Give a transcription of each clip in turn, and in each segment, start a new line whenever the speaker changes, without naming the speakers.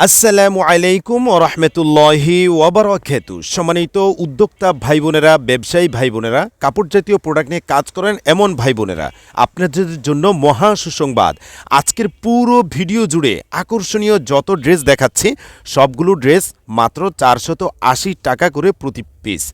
আসসালামু আলাইকুম রহমতুল্লাহি ওবরাকাতু সম্মানিত উদ্যোক্তা ভাই বোনেরা ব্যবসায়ী ভাই বোনেরা কাপড় জাতীয় প্রোডাক্ট নিয়ে কাজ করেন এমন ভাই বোনেরা আপনাদের জন্য মহা সুসংবাদ। আজকের পুরো ভিডিও জুড়ে আকর্ষণীয় যত ড্রেস দেখাচ্ছি, সবগুলো ড্রেস মাত্র চারশত আশি টাকা করে প্রতি পিস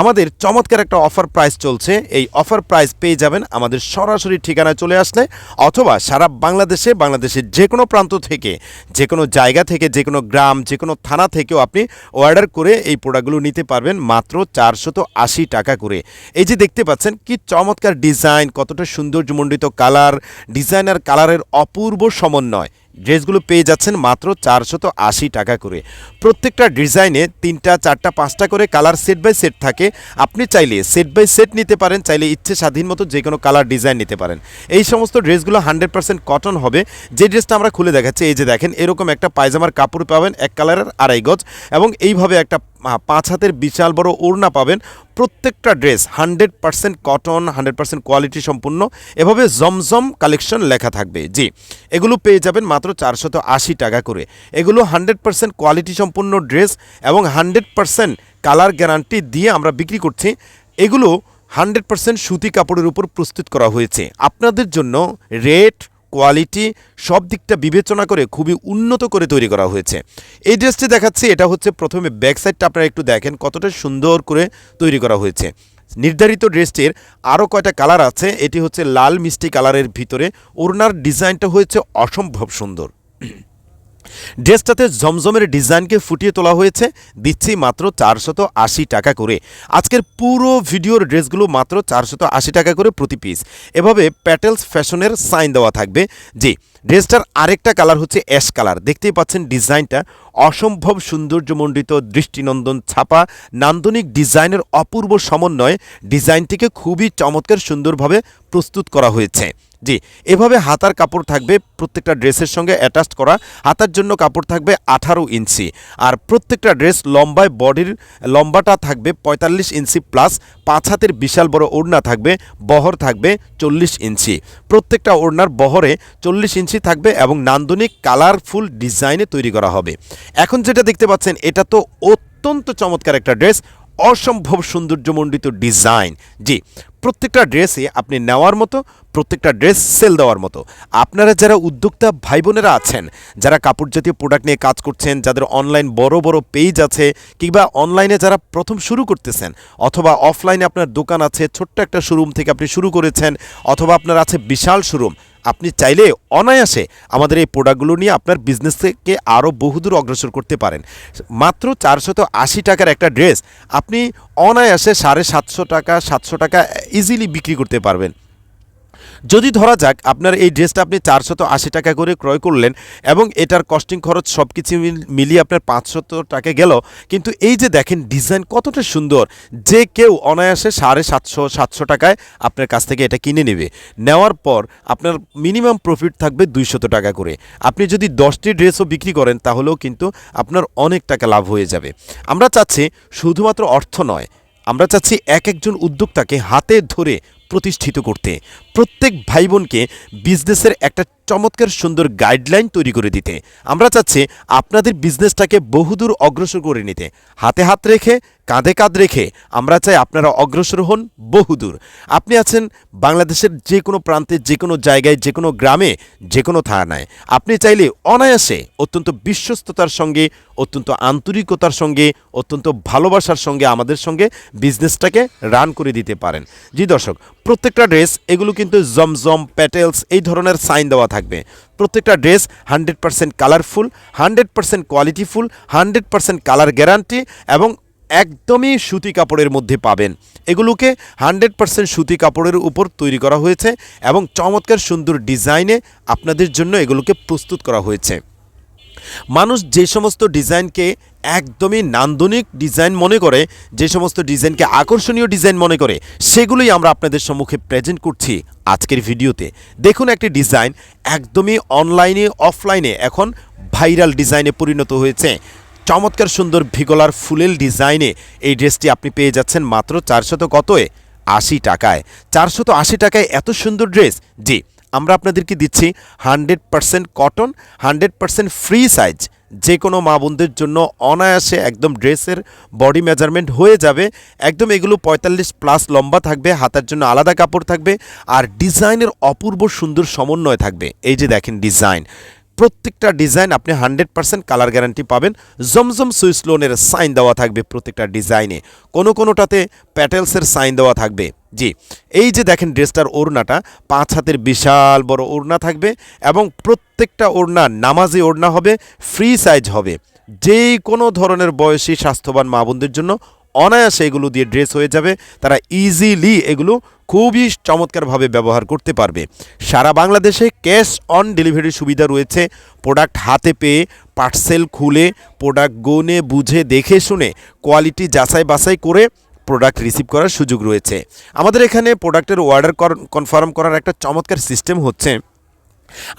আমাদের চমৎকার একটা অফার প্রাইস চলছে। এই অফার প্রাইস পেয়ে যাবেন আমাদের সরাসরি ঠিকানায় চলে আসলে অথবা সারা বাংলাদেশে, বাংলাদেশের যে কোনো প্রান্ত থেকে যে কোনো জায়গা থেকে যে কোনো গ্রাম যে কোনো থানা থেকেও আপনি অর্ডার করে এই প্রোডাক্টগুলো নিতে পারবেন মাত্র চারশত আশি টাকা করে। এই যে দেখতে পাচ্ছেন কি চমৎকার ডিজাইন কতটা সৌন্দর্যমণ্ডিত কালার ডিজাইন আর কালারের অপূর্ব সমন্বয়। ড্রেসগুলো পেয়ে যাচ্ছেন মাত্র চারশত আশি টাকা করে। প্রত্যেকটা ডিজাইনে তিনটা, চারটা, পাঁচটা করে কালার সেট বাই সেট থাকে। আপনি চাইলে সেট বাই সেট নিতে পারেন, চাইলে ইচ্ছে স্বাধীন মতো যে কোনো কালার ডিজাইন নিতে পারেন। এই সমস্ত ড্রেসগুলো হান্ড্রেড পার্সেন্ট কটন হবে। যে ড্রেসটা আমরা খুলে দেখাচ্ছি, এই যে দেখেন, এরকম একটা পায়জামার কাপড় পাবেন, এক কালারের আড়াই গজ এবং এইভাবে একটা পাঁচ হাতের বিশাল বড় ওড়না পাবেন। প্রত্যেকটা dress hundred percent cotton, hundred percent quality সম্পূর্ণ। এভাবে জমজম কালেকশন লেখা থাকবে। জি, এগুলো পেয়ে যাবেন মাত্র চারশত আশি টাকা করে। এগুলো হান্ড্রেড পার্সেন্ট কোয়ালিটি সম্পূর্ণ ড্রেস এবং হান্ড্রেড পার্সেন্ট কালার গ্যারান্টি দিয়ে আমরা বিক্রি করছি। এগুলো হান্ড্রেড পার্সেন্ট সুতি কাপড়ের উপর প্রস্তুত করা হয়েছে। আপনাদের জন্য রেট কোয়ালিটি সব দিকটা বিবেচনা করে খুবই উন্নত করে তৈরি করা হয়েছে। এই ড্রেসটি দেখাচ্ছি, এটা হচ্ছে প্রথমে ব্যাক সাইডটা আপনারা একটু দেখেন কতটা সুন্দর করে তৈরি করা হয়েছে। নির্ধারিত ড্রেসটির আরও কয়টা কালার আছে, এটি হচ্ছে লাল মিষ্টি কালারের ভিতরে, ওড়নার ডিজাইনটা হয়েছে অসম্ভব সুন্দর। ড্রেসটাতে জমজমের ডিজাইনকে ফুটিয়ে তোলা হয়েছে। দিচ্ছি মাত্র চারশত আশি টাকা করে। আজকের পুরো ভিডিওর ড্রেসগুলো মাত্র চারশত আশি টাকা করে প্রতি পিস এভাবে প্যাটেলস ফ্যাশনের সাইন দেওয়া থাকবে। জি, ড্রেসটার আরেকটা কালার হচ্ছে অ্যাশ কালার। দেখতেই পাচ্ছেন ডিজাইনটা। অসম্ভব সৌন্দর্যমণ্ডিত, দৃষ্টিনন্দন ছাপা, নান্দনিক ডিজাইনের অপূর্ব সমন্বয়ে ডিজাইনটিকে খুবই চমৎকার সুন্দরভাবে প্রস্তুত করা হয়েছে। জি, এভাবে হাতার কাপড় থাকবে প্রত্যেকটা ড্রেসের সঙ্গে অ্যাটাচ করা। হাতার জন্য কাপড় থাকবে আঠারো ইঞ্চি। আর প্রত্যেকটা ড্রেস লম্বায় বডির, লম্বাটা থাকবে পঁয়তাল্লিশ ইঞ্চি প্লাস পাঁচ হাতের বিশাল বড় ওড়না থাকবে, বহর থাকবে চল্লিশ ইঞ্চি। প্রত্যেকটা ওড়নার বহরে চল্লিশ ইঞ্চি থাকবে এবং নান্দনিক কালারফুল ডিজাইনে তৈরি করা হবে। এখন যেটা দেখতে পাচ্ছেন, এটা তো অত্যন্ত চমৎকার একটা ড্রেস। অসম্ভব সৌন্দর্যমণ্ডিত ডিজাইন। জি, প্রত্যেকটা ড্রেসে আপনি নেওয়ার মতো, প্রত্যেকটা ড্রেস সেল দেওয়ার মতো। আপনারা যারা উদ্যোক্তা ভাই বোনেরা আছেন, যারা কাপড় জাতীয় প্রোডাক্ট নিয়ে কাজ করছেন, যাদের অনলাইন বড় বড় পেজ আছে, কিংবা অনলাইনে যারা প্রথম শুরু করতেছেন, অথবা অফলাইনে আপনার দোকান আছে, ছোট্ট একটা শোরুম থেকে আপনি শুরু করেছেন, অথবা আপনার আছে বিশাল শোরুম আপনি চাইলে অনায়াসে আমাদের এই প্রোডাক্টগুলো নিয়ে আপনার বিজনেসকে আরও বহুদূর অগ্রসর করতে পারেন। মাত্র চারশত আশি টাকার একটা ড্রেস আপনি অনায়াসে সাড়ে সাতশো টাকা সাতশো টাকা ইজিলি বিক্রি করতে পারবেন। যদি ধরা যাক, আপনার এই ড্রেসটা আপনি চারশত আশি টাকা করে ক্রয় করলেন এবং এটার কস্টিং খরচ সব কিছু মিল- মিলিয়ে আপনার পাঁচশত টাকা গেল। কিন্তু এই যে দেখেন ডিজাইন কতটা সুন্দর। যে কেউ অনায়াসে সাড়ে সাতশো সাতশো টাকায় আপনার কাছ থেকে এটা কিনে নেবে। নেওয়ার পর আপনার মিনিমাম প্রফিট থাকবে দুইশত টাকা করে। আপনি যদি দশটি ড্রেসও বিক্রি করেন, তাহলেও কিন্তু আপনার অনেক টাকা লাভ হয়ে যাবে। আমরা চাচ্ছি শুধুমাত্র অর্থ নয়, আমরা চাচ্ছি এক একজন উদ্যোক্তাকে হাতে ধরে প্রতিষ্ঠিত করতে। প্রত্যেক ভাই বোনকে বিজনেসের একটা চমৎকার সুন্দর গাইডলাইন তৈরি করে দিতে। আমরা চাচ্ছি আপনাদের বিজনেসটাকে বহুদূর অগ্রসর করে নিতে। হাতে হাত রেখে, কাঁধে কাঁধ রেখে আমরা চাই আপনারা অগ্রসর হন বহুদূর। আপনি আছেন বাংলাদেশের যে কোনো প্রান্তে যে কোনো জায়গায় যে কোনো গ্রামে যে কোনো থানায়। আপনি চাইলে অনায়াসে অত্যন্ত বিশ্বস্ততার সঙ্গে, অত্যন্ত আন্তরিকতার সঙ্গে, অত্যন্ত ভালোবাসার সঙ্গে আমাদের সঙ্গে বিজনেসটাকে রান করে দিতে পারেন। জি দর্শক, প্রত্যেকটা ড্রেস, এগুলো কিন্তু জমজম, প্যাটেলস, এই ধরনের সাইন দেওয়া থাকবে। প্রত্যেকটা dress hundred percent colourful, hundred percent qualityful, hundred percent colour guarantee এবং একদমই সুতি কাপড়ের মধ্যে পাবেন। এগুলোকে হান্ড্রেড পারসেন্ট সুতি কাপড়ের উপর তৈরি করা হয়েছে এবং চমৎকার সুন্দর ডিজাইনে আপনাদের জন্য এগুলোকে প্রস্তুত করা হয়েছে। মানুষ যে সমস্ত ডিজাইনকে একদমই নান্দনিক ডিজাইন মনে করে, যে সমস্ত ডিজাইনকে আকর্ষণীয় ডিজাইন মনে করে, সেগুলোই আমরা আপনাদের সম্মুখে প্রেজেন্ট করছি আজকের ভিডিওতে। দেখুন একটি ডিজাইন একদমই অনলাইনে অফলাইনে এখন ভাইরাল ডিজাইনে পরিণত হয়েছে। চমৎকার সুন্দর ভিগলার ফুলেল ডিজাইনে এই ড্রেসটি আপনি পেয়ে যাচ্ছেন মাত্র চারশত কতয়ে? আশি টাকায়। চারশত আশি টাকায় এত সুন্দর ড্রেস? জি। আমরা আপনাদেরকে দিচ্ছি hundred percent cotton, hundred percent free size. যে কোনো মা বোনদের জন্য অনায়াসে একদম ড্রেসের বডি মেজারমেন্ট হয়ে যাবে। একদম এগুলো পঁয়তাল্লিশ প্লাস লম্বা থাকবে, হাতার জন্য আলাদা কাপড় থাকবে আর ডিজাইনের অপূর্ব সুন্দর সমন্বয় থাকবে। এই যে দেখেন ডিজাইন, প্রত্যেকটা ডিজাইন আপনি হান্ড্রেড পার্সেন্ট কালার গ্যারান্টি পাবেন। জমজম সুইস লোনের সাইন দেওয়া থাকবে প্রত্যেকটা ডিজাইনে। কোনো কোনোটাতে প্যাটেলসের সাইন দেওয়া থাকবে। জি, এই যে দেখেন ড্রেসটার ওড়নাটা, পাঁচ হাতের বিশাল বড় ওড়না থাকবে এবং প্রত্যেকটা ওড়না নামাজি ওড়না হবে, ফ্রি সাইজ হবে। যে কোনো ধরনের বয়সী স্বাস্থ্যবান মা বোনদের জন্য অনায়াসে এগুলো দিয়ে ড্রেস হয়ে যাবে। তারা ইজিলি এগুলো খুবই চমৎকারভাবে ব্যবহার করতে পারবে। সারা বাংলাদেশে ক্যাশ অন ডেলিভারির সুবিধা রয়েছে। প্রোডাক্ট হাতে পেয়ে, পার্সেল খুলে, প্রোডাক্ট গনে বুঝে, দেখে, শুনে, কোয়ালিটি যাচাই বাছাই করে প্রোডাক্ট রিসিভ করার সুযোগ রয়েছে। আমাদের এখানে প্রোডাক্টের অর্ডার কনফার্ম করার একটা চমৎকার সিস্টেম হচ্ছে,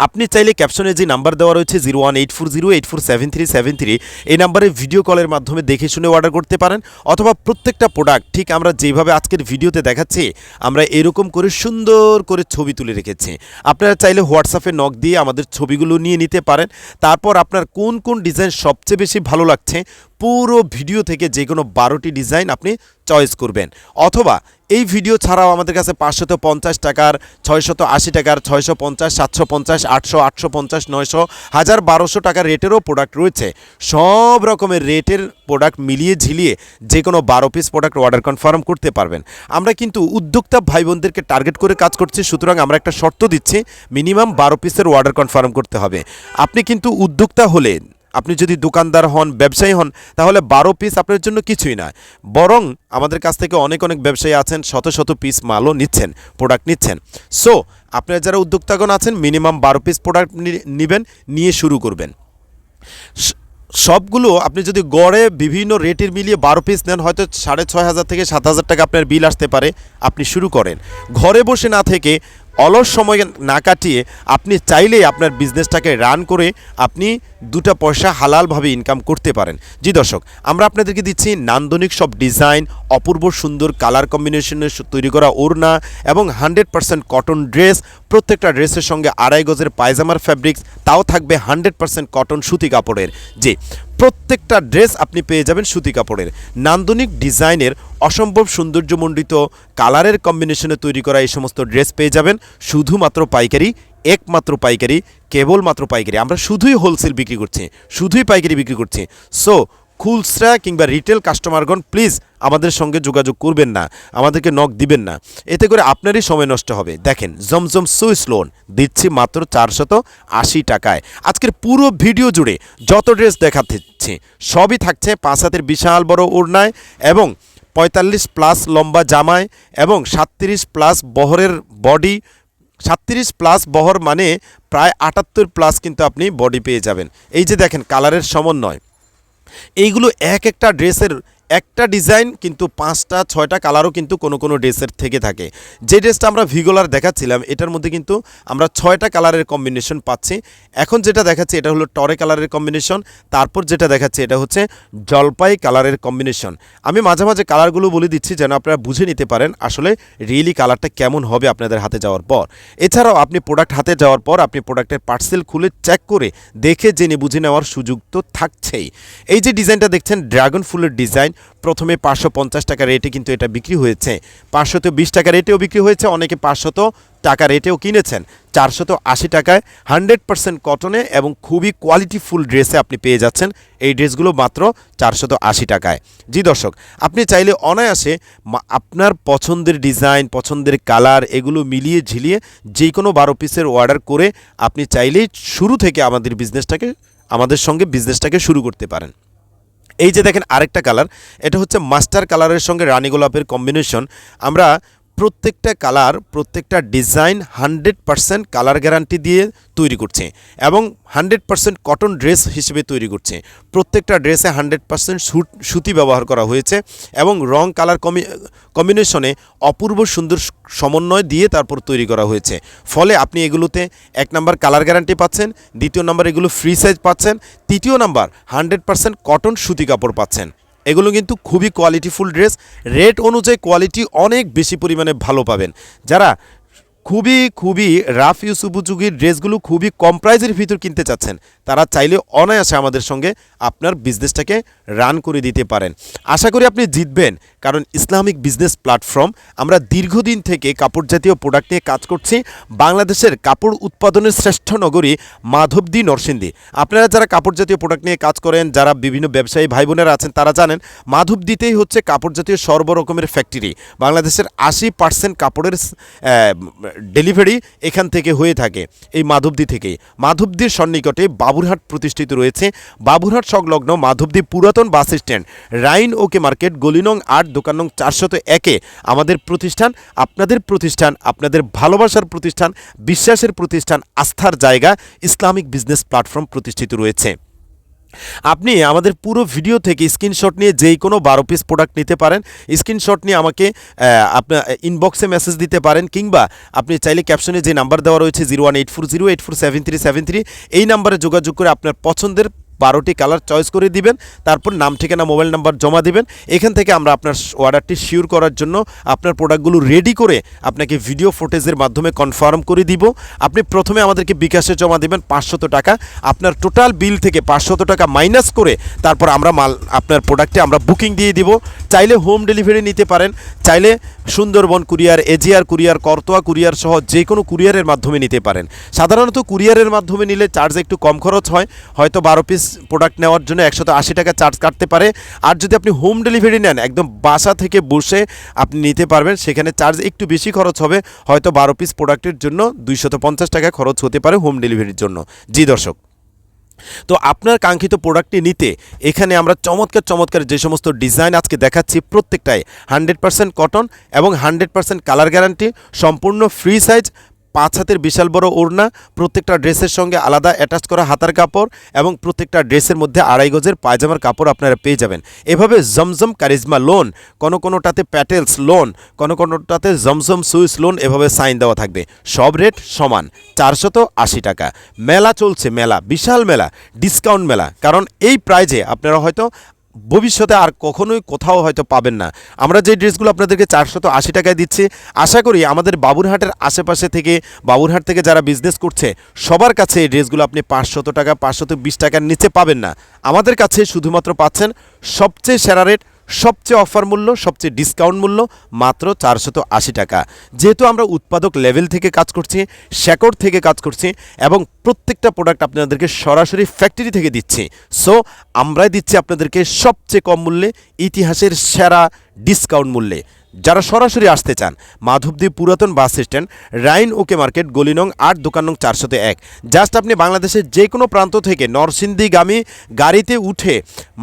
আপনি চাইলে ক্যাপশনে যে নাম্বার দেওয়া রয়েছে zero one eight four zero eight four seven three seven three এই নাম্বারে ভিডিও কলের মাধ্যমে দেখে শুনে অর্ডার করতে পারেন, অথবা প্রত্যেকটা প্রোডাক্ট ঠিক আমরা যেভাবে আজকের ভিডিওতে দেখাচ্ছি, আমরা এরকম করে সুন্দর করে ছবি তুলে রেখেছি। আপনারা চাইলে হোয়াটসঅ্যাপে নক দিয়ে আমাদের ছবিগুলো নিয়ে নিতে পারেন, তারপর আপনার কোন কোন ডিজাইন সবচেয়ে বেশি ভালো লাগছে, পুরো ভিডিও থেকে যে কোনো বারোটি ডিজাইন আপনি চয়েস করবেন। অথবা এই ভিডিও ছাড়াও আমাদের কাছে পাঁচশত পঞ্চাশ টাকার, ছয়শত আশি টাকার ছয়শো পঞ্চাশ সাতশো পঞ্চাশ আটশো আটশো পঞ্চাশ নয়শো, হাজার বারোশো টাকার রেটেরও প্রোডাক্ট রয়েছে। সব রকমের রেটের প্রোডাক্ট মিলিয়ে ঝিলিয়ে যে কোনো বারো পিস প্রোডাক্ট অর্ডার কনফার্ম করতে পারবেন। আমরা কিন্তু উদ্যোক্তা ভাই বোনদেরকে টার্গেট করে কাজ করছি, সুতরাং আমরা একটা শর্ত দিচ্ছি মিনিমাম বারো পিসের অর্ডার কনফার্ম করতে হবে। আপনি কিন্তু উদ্যোক্তা হলেন আপনি যদি দোকানদার হন, ব্যবসায়ী হন, তাহলে বারো পিস আপনার জন্য কিছুই না বরং আমাদের কাছ থেকে অনেক অনেক ব্যবসায়ী আছেন, শত শত পিস মালও নিচ্ছেন প্রোডাক্ট নিচ্ছেন। সো আপনারা যারা উদ্যোক্তাগণ আছেন মিনিমাম বারো পিস প্রোডাক্ট নেবেন, নিয়ে শুরু করবেন। সবগুলো আপনি যদি গড়ে বিভিন্ন রেটের মিলিয়ে বারো পিস নেন, হয়তো সাড়ে ছয় হাজার থেকে সাত হাজার টাকা আপনার বিল আসতে পারে, আপনি শুরু করেন। ঘরে বসে না থেকে অলস সময় না কাটিয়ে আপনি চাইলেই আপনার বিজনেসটাকে রান করে আপনি দুটা পয়সা হালালভাবে ইনকাম করতে পারেন। জি দর্শক, আমরা আপনাদেরকে দিচ্ছি নান্দনিক সব ডিজাইন অপূর্ব সুন্দর কালার কম্বিনেশনের তৈরি করা ওড়না এবং হান্ড্রেড পার্সেন্ট কটন ড্রেস প্রত্যেকটা ড্রেসের সঙ্গে আড়াই গজের পায়জামার ফ্যাব্রিক্স তাও থাকবে হান্ড্রেড পার্সেন্ট কটন সুতি কাপড়ের। জি প্রত্যেকটা ড্রেস আপনি পেয়ে যাবেন সুতি কাপড়ের। নান্দনিক ডিজাইনের অসম্ভব সৌন্দর্যমণ্ডিত কালারের কম্বিনেশনে তৈরি করা এই সমস্ত ড্রেস পেয়ে যাবেন। শুধুমাত্র পাইকারি, একমাত্র পাইকারি, কেবলমাত্র পাইকারি। আমরা শুধুই হোলসেল বিক্রি করছি, শুধুই পাইকারি বিক্রি করছি। সো খুচরা কিংবা রিটেল কাস্টমারগণ প্লিজ আমাদের সঙ্গে যোগাযোগ করবেন না, আমাদেরকে নক দিবেন না। এতে করে আপনারই সময় নষ্ট হবে। দেখেন, জমজম সুইস লোন দিচ্ছি মাত্র চারশত আশি টাকায়। আজকের পুরো ভিডিও জুড়ে যত ড্রেস দেখাচ্ছে, সবই থাকছে পাঁচ হাতের বিশাল বড় ওড়নায় এবং পঁয়তাল্লিশ প্লাস লম্বা জামায় এবং সাতত্রিশ প্লাস বহরের বডি সাতত্রিশ প্লাস বহর মানে প্রায় আটাত্তর প্লাস কিন্তু আপনি বডি পেয়ে যাবেন। এই যে দেখেন কালারের সমন্বয়। এইগুলো এক একটা ড্রেসের একটা ডিজাইন কিন্তু পাঁচটা, ছয়টা কালারও কিন্তু কোনো কোনো ড্রেসের থেকে থাকে। যে ড্রেসটা আমরা ভিগোলার দেখাচ্ছিলাম, এটার মধ্যে কিন্তু আমরা ছয়টা কালারের কম্বিনেশন পাচ্ছি। এখন যেটা দেখাচ্ছি এটা হলো টরে কালারের কম্বিনেশন, তারপর যেটা দেখাচ্ছে এটা হচ্ছে জলপাই কালারের কম্বিনেশন। আমি মাঝে মাঝে কালারগুলো বলে দিচ্ছি যেন আপনারা বুঝে নিতে পারেন আসলে রিয়েলি কালারটা কেমন হবে আপনাদের হাতে যাওয়ার পর। এছাড়াও আপনি প্রোডাক্ট হাতে যাওয়ার পর আপনি প্রোডাক্টের পার্সেল খুলে চেক করে দেখে জেনে বুঝে নেওয়ার সুযোগ তো থাকছেই। এই যে ডিজাইনটা দেখছেন ড্রাগন ফুলের ডিজাইন প্রথমে পাঁচশো পঞ্চাশ টাকা রেটে কিন্তু এটা বিক্রি হয়েছে। পাঁচশত বিশ টাকা রেটেও বিক্রি হয়েছে, অনেকে পাঁচশত টাকা রেটেও কিনেছেন। চারশত আশি টাকায় হান্ড্রেড পার্সেন্ট কটনে এবং খুবই কোয়ালিটিফুল ড্রেসে আপনি পেয়ে যাচ্ছেন। এই ড্রেসগুলো মাত্র চারশত আশি টাকায়। জি দর্শক, আপনি চাইলে অনায়াসে আপনার পছন্দের ডিজাইন, পছন্দের কালার এগুলো মিলিয়ে ঝিলিয়ে যে কোনো বারো পিসের অর্ডার করে আপনি চাইলেই শুরু থেকে আমাদের বিজনেসটাকে আমাদের সঙ্গে বিজনেসটাকে শুরু করতে পারেন। এই যে দেখেন আরেকটা কালার এটা হচ্ছে মাস্টার কালারের সঙ্গে রানী গোলাপের কম্বিনেশন আমরা প্রত্যেকটা কালার, প্রত্যেকটা design hundred percent colour guarantee দিয়ে তৈরি করছে এবং হান্ড্রেড পারসেন্ট কটন ড্রেস হিসেবে তৈরি করছে। প্রত্যেকটা ড্রেসে হান্ড্রেড পারসেন্ট সুতি ব্যবহার করা হয়েছে এবং রং কালার কমি, কম্বিনেশনে অপূর্ব সুন্দর সমন্বয় দিয়ে তারপর তৈরি করা হয়েছে। ফলে আপনি এগুলোতে এক নাম্বার কালার গ্যারান্টি পাচ্ছেন, দ্বিতীয় নাম্বার এগুলো ফ্রি সাইজ পাচ্ছেন, তৃতীয় নাম্বার হান্ড্রেড পারসেন্ট কটন সুতি কাপড় পাচ্ছেন। এগুলো কিন্তু খুবই কোয়ালিটিফুল ড্রেস রেট অনুযায়ী কোয়ালিটি অনেক বেশি পরিমাণে ভালো পাবেন। যারা খুবই খুবই রাফ ইউজ ড্রেসগুলো খুবই কম প্রাইজের ভিতর কিনতে চাচ্ছেন। তারা চাইলে অনায়াসে আমাদের সঙ্গে আপনার বিজনেসটাকে রান করে দিতে পারেন। আশা করি আপনি জিতবেন, কারণ ইসলামিক বিজনেস প্ল্যাটফর্ম আমরা দীর্ঘদিন থেকে কাপড় জাতীয় প্রোডাক্ট নিয়ে কাজ করছি। বাংলাদেশের কাপড় উৎপাদনের শ্রেষ্ঠ নগরী মাধবদী নরসিংদী। আপনারা যারা কাপড় জাতীয় প্রোডাক্ট নিয়ে কাজ করেন, যারা বিভিন্ন ব্যবসায়ী ভাই বোনেরা আছেন, তারা জানেন মাধবদীতেই হচ্ছে কাপড় জাতীয় সর্বরকমের ফ্যাক্টরি বাংলাদেশের আশি পার্সেন্ট কাপড়ের ডেলিভারি এখান থেকে হয়ে থাকে, এই মাধবদী থেকেই। মাধবদীর সন্নিকটে বাবুরহাট প্রতিষ্ঠিত রয়েছে। বাবুরহাট সংলগ্ন মাধবদী পুরাতন bus stand, rain okay market গলিনং আট, দোকান নং চারশত একে আমাদের প্রতিষ্ঠান, আপনাদের প্রতিষ্ঠান, আপনাদের ভালোবাসার প্রতিষ্ঠান, বিশ্বাসের প্রতিষ্ঠান, আস্থার জায়গা, ইসলামিক বিজনেস প্ল্যাটফর্ম প্রতিষ্ঠিত রয়েছে। আপনি আমাদের পুরো ভিডিও থেকে স্ক্রিনশট নিয়ে যেই কোনো বারো পিস প্রোডাক্ট নিতে পারেন স্ক্রিনশট নিয়ে আমাকে আপনার ইনবক্সে মেসেজ দিতে পারেন, কিংবা আপনি চাইলে ক্যাপশনে যে নাম্বার দেওয়া রয়েছে zero one eight four zero eight four seven three seven three এই নাম্বারে যোগাযোগ করে আপনার পছন্দের বারোটি কালার চয়েস করে দিবেন, তারপর নাম, ঠিকানা মোবাইল নাম্বার জমা দিবেন। এখান থেকে আমরা আপনার অর্ডারটি শিওর করার জন্য আপনার প্রোডাক্টগুলো রেডি করে আপনাকে ভিডিও ফুটেজের মাধ্যমে কনফার্ম করে দিব। আপনি প্রথমে আমাদেরকে বিকাশে জমা দেবেন পাঁচশত টাকা। আপনার টোটাল বিল থেকে পাঁচশত টাকা মাইনাস করে তারপর আমরা মাল, আপনার প্রোডাক্টে আমরা বুকিং দিয়ে দিব। চাইলে হোম ডেলিভারি নিতে পারেন, চাইলে Sundarban courier AGR courier Karatoa courier সহ যে কোনো কুরিয়ারের মাধ্যমে নিতে পারেন। সাধারণত কুরিয়ারের মাধ্যমে নিলে চার্জ একটু কম খরচ হয়, হয়তো বারো পিস প্রোডাক্ট নেওয়ার জন্য একশত আশি টাকা চার্জ কাটতে পারে। আর যদি আপনি হোম ডেলিভারি নেন, একদম বাসা থেকে বসে আপনি নিতে পারবেন, সেখানে চার্জ একটু বেশি খরচ হবে। হয়তো বারো পিস প্রোডাক্টের জন্য দুইশত পঞ্চাশ টাকা খরচ হতে পারে হোম ডেলিভারির জন্য। জি দর্শক। তো আপনার কাঙ্ক্ষিত প্রোডাক্টটি নিতে এখানে আমরা চমৎকার চমৎকার যে সমস্ত ডিজাইন আজকে দেখাচ্ছি প্রত্যেকটাই হান্ড্রেড পার্সেন্ট কটন এবং হান্ড্রেড পার্সেন্ট কালার গ্যারান্টি সম্পূর্ণ ফ্রি সাইজ পাঁচ হাতের বিশাল বড় ওড়না, প্রত্যেকটা ড্রেসের সঙ্গে আলাদা অ্যাটাচ করা হাতার কাপড় এবং প্রত্যেকটা ড্রেসের মধ্যে আড়াই গজের পায়জামার কাপড় আপনারা পেয়ে যাবেন। এভাবে জমজম কারিজমা লোন কোনো কোনোটাতে প্যাটেলস লোন কোনো কোনোটাতে জমজম সুইস লোন এভাবে সাইন দেওয়া থাকবে। সব রেট সমান, চারশত আশি টাকা। মেলা চলছে, মেলা, বিশাল মেলা ডিসকাউন্ট মেলা। কারণ এই প্রাইজে আপনারা হয়তো ভবিষ্যতে আর কখনোই কোথাও হয়তো পাবেন না। আমরা যে ড্রেসগুলো আপনাদেরকে চারশত আশি টাকায় দিচ্ছি, আশা করি আমাদের বাবুরহাটের আশেপাশে থেকে, বাবুরহাট থেকে যারা বিজনেস করছে, সবার কাছে এই ড্রেসগুলো আপনি পাঁচশত টাকা, পাঁচশত বিশ টাকার নিচে পাবেন না। আমাদের কাছে শুধুমাত্র পাচ্ছেন সবচেয়ে সেরা রেট সবচেয়ে অফার মূল্য, সবচেয়ে ডিসকাউন্ট মূল্য মাত্র চারশত আশি টাকা। যেহেতু আমরা উৎপাদক লেভেল থেকে কাজ করছি, শেকড় থেকে কাজ করছি এবং প্রত্যেকটা প্রোডাক্ট আপনাদেরকে সরাসরি ফ্যাক্টরি থেকে দিচ্ছি। সো আমরাই দিচ্ছি আপনাদেরকে সবচেয়ে কম মূল্যে, ইতিহাসের সেরা ডিসকাউন্ট মূল্যে। যারা সরাসরি আসতে চান মাধবদী পুরাতন bus stand, rain okay market, গলিনং আট, দোকান নং চারশোতে এক। জাস্ট আপনি বাংলাদেশের যে কোনো প্রান্ত থেকে নরসিংদীগামী গাড়িতে উঠে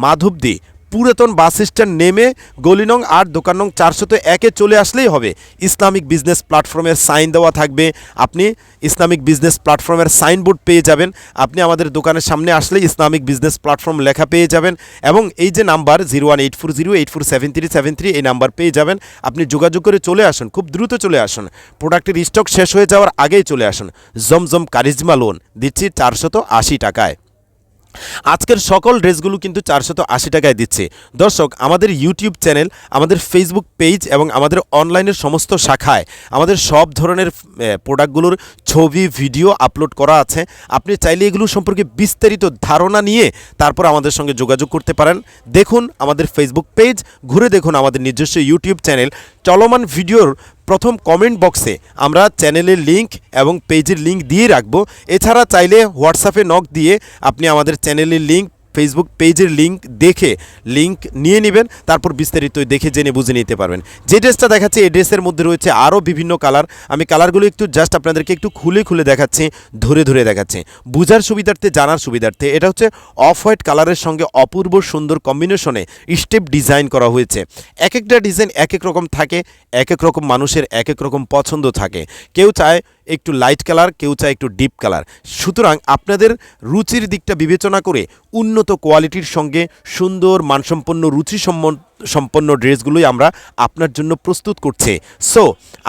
মাধবদী পুরাতন বাস স্ট্যান্ড নেমে গলিনং আর দোকান নং চারশত একে চলে আসলেই হবে। ইসলামিক বিজনেস প্ল্যাটফর্মের সাইন দেওয়া থাকবে। আপনি ইসলামিক বিজনেস প্ল্যাটফর্মের সাইনবোর্ড পেয়ে যাবেন। আপনি আমাদের দোকানের সামনে আসলে ইসলামিক বিজনেস প্ল্যাটফর্ম লেখা পেয়ে যাবেন এবং এই যে number zero one eight four zero eight four seven three seven three এই নাম্বার পেয়ে যাবেন। আপনি যোগাযোগ করে চলে আসুন, খুব দ্রুত চলে আসুন। প্রোডাক্টের স্টক শেষ হয়ে যাওয়ার আগেই চলে আসুন। জমজম কারিজমা লোন দিচ্ছি চারশত আশি টাকায়। আজকের সকল ড্রেসগুলো কিন্তু চারশত আশি টাকায় দিচ্ছে। দর্শক, আমাদের ইউটিউব চ্যানেল, আমাদের ফেসবুক পেজ এবং আমাদের অনলাইনের সমস্ত শাখায় আমাদের সব ধরনের প্রোডাক্টগুলোর ছবি ভিডিও আপলোড করা আছে। আপনি চাইলে এগুলো সম্পর্কে বিস্তারিত ধারণা নিয়ে তারপর আমাদের সঙ্গে যোগাযোগ করতে পারেন। দেখুন আমাদের ফেসবুক পেজ ঘুরে দেখুন আমাদের নিজস্ব ইউটিউব চ্যানেল। চলমান ভিডিওর প্রথম কমেন্ট বক্সে আমরা চ্যানেলের লিঙ্ক এবং পেজের লিঙ্ক দিয়ে রাখব। এছাড়া চাইলে হোয়াটসঅ্যাপে নক দিয়ে আপনি আমাদের চ্যানেলের লিংক ফেসবুক পেজের লিঙ্ক দেখে লিঙ্ক নিয়ে নেবেন, তারপর বিস্তারিত দেখে জেনে বুঝে নিতে পারবেন। যে ড্রেসটা দেখাচ্ছি, এই ড্রেসের মধ্যে রয়েছে আরও বিভিন্ন কালার আমি কালারগুলো একটু জাস্ট আপনাদেরকে একটু খুলে খুলে দেখাচ্ছি, ধরে ধরে দেখাচ্ছি। বুঝার সুবিধার্থে, জানার সুবিধার্থে, এটা হচ্ছে অফ হোয়াইট কালারের সঙ্গে অপূর্ব সুন্দর কম্বিনেশনে স্টেপ ডিজাইন করা হয়েছে। এক একটা ডিজাইন এক এক রকম থাকে এক এক রকম মানুষের এক এক রকম পছন্দ থাকে। কেউ চায় একটু লাইট কালার কেউ চায় একটু ডিপ কালার সুতরাং আপনাদের রুচির দিকটা বিবেচনা করে উন্নত কোয়ালিটির সঙ্গে সুন্দর মানসম্পন্ন, রুচি সম্পন্ন ড্রেসগুলোই আমরা আপনার জন্য প্রস্তুত করছে। সো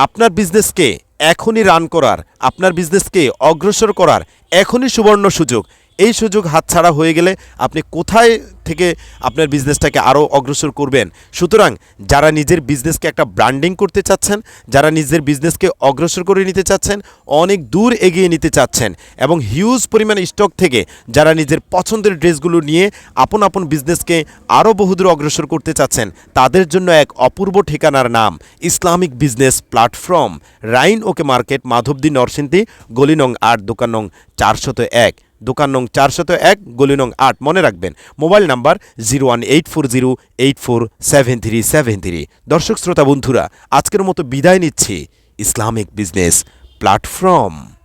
আপনার বিজনেসকে এখনই রান করার, আপনার বিজনেসকে অগ্রসর করার এখনই সুবর্ণ সুযোগ। এই সুযোগ হাতছাড়া হয়ে গেলে আপনি কোথায় থেকে আপনার বিজনেসটাকে আরও অগ্রসর করবেন? সুতরাং যারা নিজের বিজনেসকে একটা ব্র্যান্ডিং করতে চাচ্ছেন, যারা নিজের বিজনেসকে অগ্রসর করে নিতে চাচ্ছেন, অনেক দূর এগিয়ে নিতে চাচ্ছেন এবং হিউজ পরিমাণ স্টক থেকে যারা নিজের পছন্দের ড্রেসগুলো নিয়ে আপন আপন বিজনেসকে আরও বহুদূর অগ্রসর করতে চাচ্ছেন, তাদের জন্য এক অপূর্ব ঠিকানার নাম ইসলামিক বিজনেস প্ল্যাটফর্ম রাইন ওকে মার্কেট, মাধবদী নরসিংদী, গলি নং আট, দোকান নং চারশত এক। দোকান নং চারশত এক, গলি নং আট। মনে রাখবেন, mobile number zero one eight four zero eight four seven three seven three. দর্শক, শ্রোতা, বন্ধুরা, আজকের মতো বিদায় নিচ্ছি। Islamic business platform.